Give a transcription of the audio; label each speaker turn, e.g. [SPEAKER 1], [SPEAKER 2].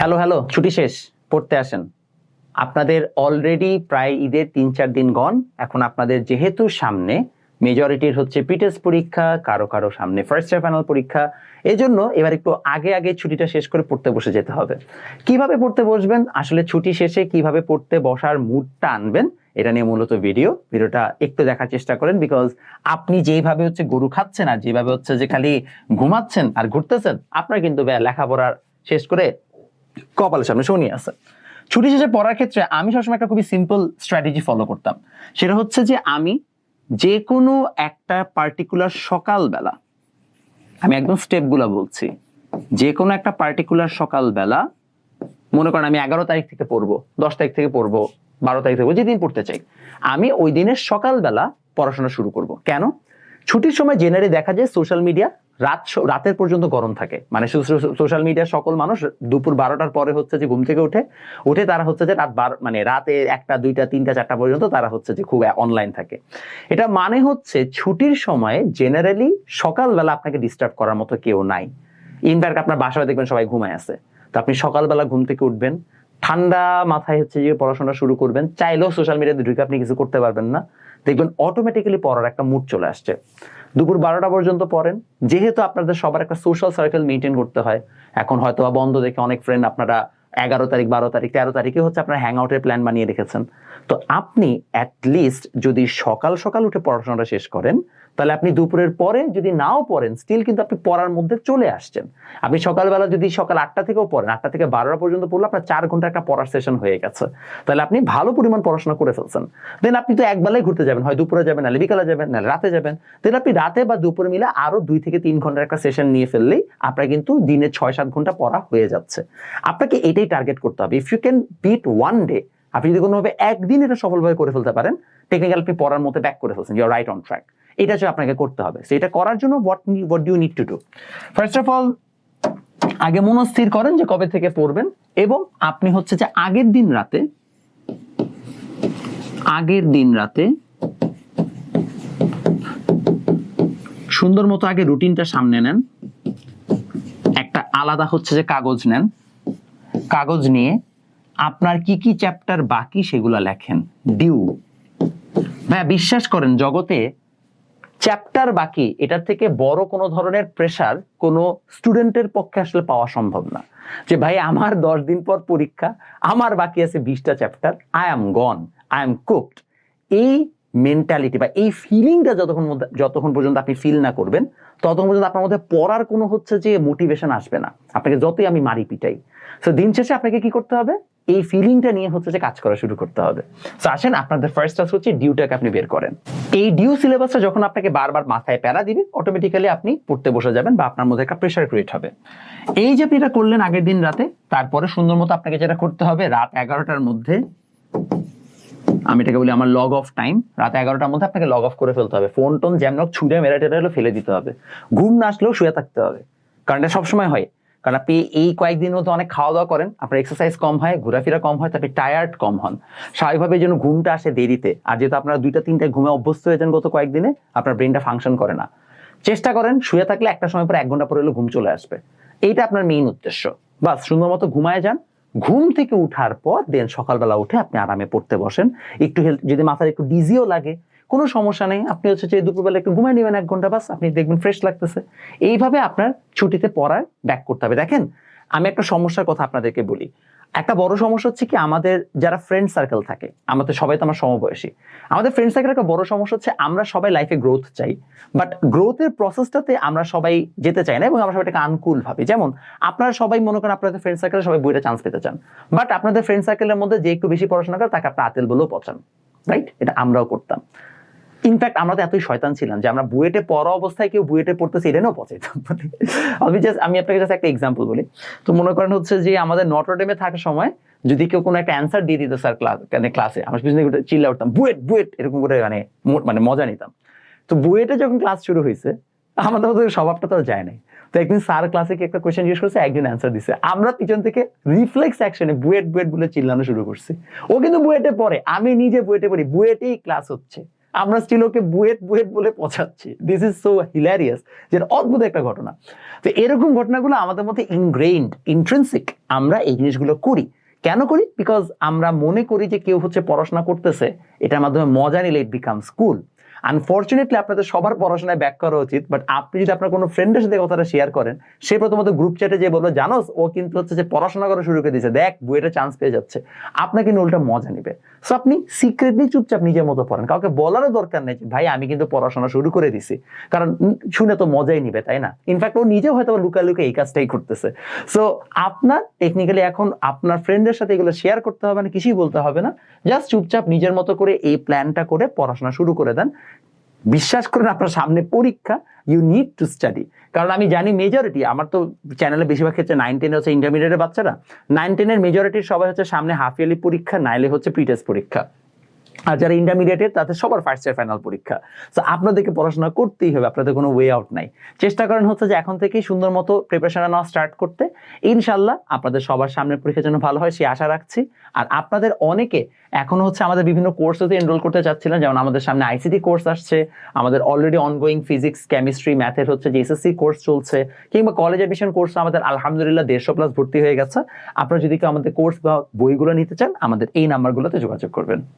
[SPEAKER 1] Hello hello ছুটি শেষ। পড়তে আসেন। আপনাদের অলরেডি প্রায় ঈদের তিন, চার দিন গন এখন আপনাদের যেহেতু সামনে মেজরিটির হচ্ছে পিটেস পরীক্ষা, কারও কারও সামনে ফার্স্ট ইয়ার ফাইনাল পরীক্ষা। এই জন্য এবার একটু আগে আগে ছুটিটা শেষ করে পড়তে বসে যেতে হবে। কীভাবে পড়তে বসবেন? আসলে ছুটি শেষে কীভাবে পড়তে বসার মুডটা আনবেন? এটা নিয়ে মূলত ভিডিও ভিডিওটা একটু দেখার চেষ্টা করেন বিকজ আপনি যেভাবে হচ্ছে গরু খাচ্ছেন আর যেভাবে হচ্ছে যে খালি ঘুমাচ্ছেন আর ঘুরতেছেন, আপনার কিন্তু লেখাপড়ার শেষ করে কপালের সামনে শনি আছে। ছুটি শেষে পড়ার ক্ষেত্রে আমি সবসময় একটা খুবই সিম্পল স্ট্র্যাটেজি ফলো করতাম। সেটা হচ্ছে যে আমি যে কোনো একটা পার্টিকুলার সকালবেলা, আমি একদম স্টেপগুলো বলছি যে কোনো একটা পার্টিকুলার সকালবেলা, মনে করেন আমি এগারো তারিখ থেকে পড়ব, দশ তারিখ থেকে পড়ব, বারো তারিখ থেকে যেদিন পড়তে চাই, আমি ওই দিনের সকালবেলা পড়াশোনা শুরু করব। কেন? ছুটির সময় জেনারে দেখা যায় সোশ্যাল মিডিয়া রাত রাতের পর্যন্ত গরম থাকে। মানে সোশ্যাল মিডিয়ার সকল মানুষ দুপুর বারোটার পরে হচ্ছে যে ঘুম থেকে উঠে উঠে তারা হচ্ছে যে রাত বারো মানে রাতে একটা, দুইটা, তিনটা, চারটা পর্যন্ত তারা হচ্ছে যে খুব অনলাইন থাকে। এটা মানে হচ্ছে ছুটির সময় জেনারেলি সকালবেলা আপনাকে ডিস্টার্ব করার মতো কেউ নাই। ইনফ্যাক্ট আপনার বাসায় দেখবেন সবাই ঘুমায় আছে। তো আপনি সকালবেলা ঘুম থেকে উঠবেন, ঠান্ডা মাথায় হচ্ছে যে পড়াশোনা শুরু করবেন, চাইলেও সোশ্যাল মিডিয়াতে ঢুকে আপনি কিছু করতে পারবেন না। দেখবেন অটোমেটিক্যালি পড়ার একটা মুড চলে আসছে। দুপুর বারোটা পর্যন্ত পড়েন, যেহেতু আপনাদের সবার একটা সোশ্যাল সার্কেল মেনটেন করতে হয়, এখন হয়তো বা বন্ধ দেখে অনেক ফ্রেন্ড আপনারা এগারো তারিখ, বারো তারিখ, তেরো তারিখে হচ্ছে আপনার হ্যাং আউটের প্ল্যান বানিয়ে রেখেছেন। তো আপনি অ্যাটলিস্ট যদি সকাল সকাল উঠে পড়াশোনাটা শেষ করেন তাহলে আপনি দুপুরের পরে যদি নাও পড়েন স্টিল কিন্তু আপনি পড়ার মধ্যে চলে আসছেন। আপনি সকালবেলা যদি সকাল আটটা থেকেও পড়েন, আটটা থেকে বারোটা পর্যন্ত পড়লে আপনার চার ঘণ্টা একটা পড়ার সেশন হয়ে গেছে। তাহলে আপনি ভালো পরিমাণ পড়াশোনা করে ফেলছেন। দেন আপনি তো একবেলায় ঘুরতে যাবেন, হয় দুপুরে যাবেন নাহলে বিকালে যাবেন নাহলে রাতে যাবেন। দেন আপনি রাতে বা দুপুরে মিলে আরও দুই থেকে তিন ঘণ্টার একটা সেশন নিয়ে ফেললেই আপনার কিন্তু দিনে ছয়, সাত ঘণ্টা পড়া হয়ে যাচ্ছে। আপনাকে এটাই টার্গেট করতে হবে। If you can beat one day আপনি যদি কোনোভাবে একদিন এটা সফলভাবে করে ফেলতে পারেন টেকনিক্যাল আপনি পড়ার মধ্যে ব্যাক করে ফেলছেন ইউর রাইট অন ট্র্যাক এটা আপনাকে করতে হবে। So, এটা করার জন্য what what do need to do first of all আগে মনস্থির করেন যে কবে থেকে পড়বেন এবং আপনি হচ্ছে যে আগের দিন রাতে, আগের দিন রাতে সুন্দর মতো আগে রুটিনটা সামনে নেন। একটা আলাদা হচ্ছে যে কাগজ নেন। কাগজ নিয়ে আপনার কি কি চ্যাপ্টার বাকি সেগুলা লেখেন। ডিউ ভাইয়া, বিশ্বাস করেন, জগতে চ্যাপ্টার বাকি, এটার থেকে বড় কোনো ধরনের প্রেশার কোনো স্টুডেন্টের পক্ষে আসলে পাওয়া সম্ভব না। যে ভাই, আমার দশ দিন পর পরীক্ষা, আমার বাকি আছে বিশটা chapter I am gone I am cooked এই মেন্টালিটি বা এই ফিলিংটা যতক্ষণ যতক্ষণ পর্যন্ত আপনি ফিল না করবেন, ততক্ষণ পর্যন্ত আপনার মধ্যে পড়ার কোনো হচ্ছে যে মোটিভেশন আসবে না। আপনাকে যতই আমি মারি পিটাই। তো দিন শেষে আপনাকে কি করতে হবে? এই ফিলিংটা নিয়ে হচ্ছে যে কাজ করা শুরু করতে হবে। তো আসেন আপনাদের ফার্স্ট টাস্ক হচ্ছে ডিউটাকে আপনি বের করেন। এই ডিউ সিলেবাসটা যখন আপনাকে বারবার মাথায় প্যারা দিবে অটোমেটিক্যালি আপনি পড়তে বসে যাবেন বা আপনার মধ্যে একটা প্রেশার ক্রিয়েট হবে। এই যে আপনি এটা করলেন আগের দিন রাতে, তারপরে সুন্দর মতো আপনাকে যেটা করতে হবে, রাত এগারোটার মধ্যে, আমি এটাকে বলি আমার লগ অফ টাইম রাত এগারোটার মধ্যে আপনাকে লগ অফ করে ফেলতে হবে। ফোন টোন যেমন ছুঁড়ে মেরে টেরে ফেলে দিতে হবে। ঘুম না আসলেও শুয়ে থাকতে হবে। কারণ এটা সবসময় হয়। কারণ আপনি এই কয়েকদিন মধ্যে অনেক খাওয়া দাওয়া করেন, আপনার এক্সারসাইজ কম হয়, ঘোরাফেরা কম হয়, তারপরে টায়ার্ড কম হন। স্বাভাবিকভাবে যেন ঘুমটা আসে দেরিতে। আর যেহেতু আপনারা দুইটা, তিনটা ঘুমে অভ্যস্ত হয়ে যান গত কয়েকদিনে, আপনার ব্রেনটা ফাংশন করে না। চেষ্টা করেন, শুয়ে থাকলে একটা সময় পর এক ঘণ্টা পরে হলে ঘুম চলে আসবে। এইটা আপনার মেইন উদ্দেশ্য। বাস, সুন্দর মতো ঘুমায় যান। ঘুম থেকে উঠার পর দেন সকালবেলা উঠে আপনি আরামে পড়তে বসেন। একটু যদি মাথার একটু ডিজিও লাগে কোনো সমস্যা নেই। আপনি হচ্ছে যে দুপুরবেলা একটু ঘুমাই নেবেন এক ঘণ্টা, বাস আপনি দেখবেন ফ্রেশ লাগতেছে। এইভাবে আপনার ছুটিতে পড়ার ব্যাক করতে হবে। দেখেন, আমি একটা সমস্যার কথা আপনাদেরকে বলি। একটা বড় সমস্যা হচ্ছে কি, আমাদের যারা ফ্রেন্ড সার্কেল থাকে, আমাদের সবাই তো আমার সমবয়সী। আমাদের ফ্রেন্ড সার্কেল একটা বড় সমস্যা হচ্ছে, আমরা সবাই লাইফে গ্রোথ চাই। বাট গ্রোথের প্রসেসটাতে আমরা সবাই যেতে চাই না এবং আমরা সবাই এটাকে আনকুল ভাবি। যেমন, আপনারা সবাই মনে করেন আপনাদের ফ্রেন্ড সার্কেলে সবাই বইটা চান্স পেতে চান। বাট আপনাদের ফ্রেন্ড সার্কেলের মধ্যে যে একটু বেশি পড়াশোনা করে, তাকে আপনার আতেল বলেও পচান। রাইট এটা আমরাও করতাম। ইনফ্যাক্ট আমরা তো এতই শয়তান ছিলাম যে আমরা বুয়েটে পড়া অবস্থায় কেউ বুয়েটে পড়তেছে, এটা নিয়েও পচাইতাম আমি জাস্ট আমি আপনাকে জাস্ট একটা এক্সাম্পল বলি। তো মনে করেন হচ্ছে যে আমাদের নটরডেমে থাকার সময় যদি কেউ কোনো একটা অ্যান্সার দিয়ে দিত স্যার ক্লাস মানে ক্লাসে আমরা পিছনে চিল্লা উঠতাম বুয়েট বুয়েট, এরকম করে মানে মানে মজা নিতাম। তো বুয়েটে যখন ক্লাস শুরু হয়েছে, আমাদের মধ্যে স্বভাবটা তো যায় নাই। তো একদিন স্যার ক্লাসে কি একটা কোয়েশ্চেন জিজ্ঞেস করছে একদিন অ্যান্সার দিছে। আমরা পিছন থেকে রিফ্লেক্স অ্যাকশনে বুয়েট বুয়েট বলে চিল্লানো শুরু করছি। ও কিন্তু বুয়েটে পড়ে, আমি নিজে বুয়েটে পড়ি, বুয়েটেই ক্লাস হচ্ছে। আমরা স্টিল ওকে বুয়েট বুয়েট বলে পচাচ্ছি। দিস ইজ সো হিলারিয়াস যে অদ্ভুত একটা ঘটনা। তো এরকম ঘটনাগুলো আমাদের মধ্যে ইনগ্রেইনড ইন্ট্রেন্সিক আমরা এই জিনিসগুলো করি। কেন করি? বিকজ আমরা মনে করি যে কেউ হচ্ছে পড়াশোনা করতেছে, এটার মাধ্যমে মজা নিলে ইট বিকাম স্কুল আনফর্চুনেটলি আপনাদের সবার পড়াশোনায় ব্যাক করা উচিত বাট আপনি যদি আপনার কোনো ফ্রেন্ডের সাথে কথাটা শেয়ার করেন, সে প্রথমত গ্রুপ চ্যাটে যে বলল জানোস, ও কিন্তু হচ্ছে যে পড়াশোনা করা শুরু করে দিয়েছে, দেখ বইয়ের চান্স পেয়ে যাচ্ছে। আপনাকে কিন্তু উল্টা মজা নিবে। সো আপনি সিক্রেটলি চুপচাপ নিজের মতো পড়েন। কাউকে বলারও দরকার নেই ভাই, আমি কিন্তু পড়াশোনা শুরু করে দিছি কারণ শুনে তো মজাই নিবে, তাই না? ইনফ্যাক্ট ও নিজেও হয়তো লুকা লুকে এই কাজটাই করতেছে। সো আপনার টেকনিক্যালি এখন আপনার ফ্রেন্ডের সাথে এগুলো শেয়ার করতে হবে না কিছুই বলতে হবে না। জাস্ট চুপচাপ নিজের মতো করে এই প্ল্যানটা করে পড়াশোনা শুরু করে দেন। বিশ্বাস করুন, আপনার সামনে পরীক্ষা ইউ নিড টু স্টাডি কারণ আমি জানি মেজরিটি আমার তো চ্যানেলে বেশিরভাগ ক্ষেত্রে নাইন টেন হচ্ছে ইন্টারমিডিয়েটের বাচ্চারা। নাইন টেনের মেজরিটির সবাই হচ্ছে সামনে হাফ ইয়ারলি পরীক্ষা নাইলে হচ্ছে প্রিটেস্ট পরীক্ষা। আর যারা ইন্টারমিডিয়েটের তাদের সবার ফার্স্ট ইয়ার ফাইনাল পরীক্ষা। তো আপনাদেরকে পড়াশোনা করতেই হবে, আপনাদের কোনো ওয়ে আউট নাই। চেষ্টা করেন হচ্ছে যে এখন থেকেই সুন্দর মতো প্রিপারেশন নেওয়া স্টার্ট করতে। ইনশাল্লাহ আপনাদের সবার সামনের পরীক্ষার জন্য ভালো হয় সেই আশা রাখছি। আর আপনাদের অনেকে এখনও হচ্ছে আমাদের বিভিন্ন কোর্সেতে এনরোল করতে চাচ্ছিলেন, যেমন আমাদের সামনে আইসিটি কোর্স আসছে, আমাদের অলরেডি অনগোয়িং ফিজিক্স কেমিস্ট্রি ম্যাথের হচ্ছে যে এসএসসি কোর্স চলছে, কিংবা কলেজ এডমিশন কোর্স আমাদের আলহামদুলিল্লাহ দেড়শো প্লাস ভর্তি হয়ে গেছে। আপনারা যদি কেউ আমাদের কোর্স বা বইগুলো নিতে চান, আমাদের এই নাম্বারগুলোতে যোগাযোগ করবেন।